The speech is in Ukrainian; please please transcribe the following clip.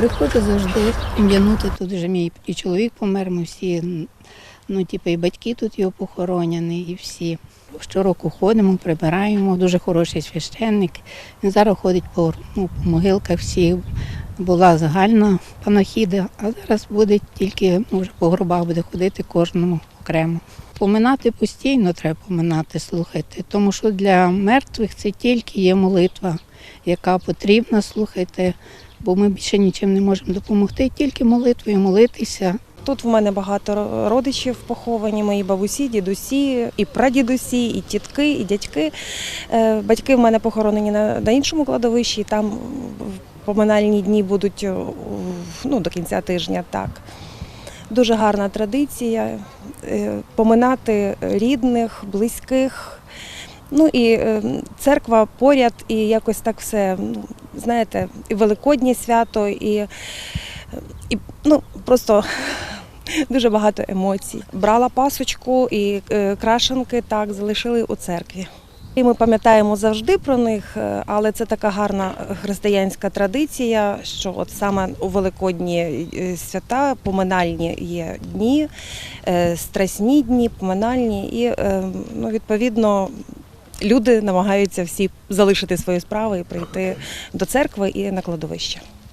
Приходжу завжди пім'янути. Тут вже мій і чоловік помер, ми всі, ну, типу, і батьки тут його похоронені, і всі. Щороку ходимо, прибираємо, дуже хороший священник. Він зараз ходить по, ну, по могилках всіх. Була загальна панахіда, а зараз буде тільки ну, вже по гробах буде ходити кожному окремо. Поминати постійно треба поминати, слухайте, тому що для мертвих це тільки є молитва, яка потрібна, слухайте, бо ми більше нічим не можемо допомогти, тільки молитвою молитися. Тут в мене багато родичів поховані, мої бабусі, дідусі, і прадідусі, і тітки, і дядьки. Е, Батьки в мене похоронені на, іншому кладовищі, і там поминальні дні будуть ну, до кінця тижня. Так. Дуже гарна традиція е, поминати рідних, близьких. Ну і е, церква поряд, і якось так все, ну, знаєте, і Великоднє свято, і, і ну, просто дуже багато емоцій. Брала пасочку і е, крашенки так залишили у церкві. І ми пам'ятаємо завжди про них, е, але це така гарна християнська традиція, що от саме у великодні е, свята поминальні є дні, е, страсні дні, поминальні, і ну, відповідно люди намагаються всі залишити свої справи і прийти до церкви і на кладовище.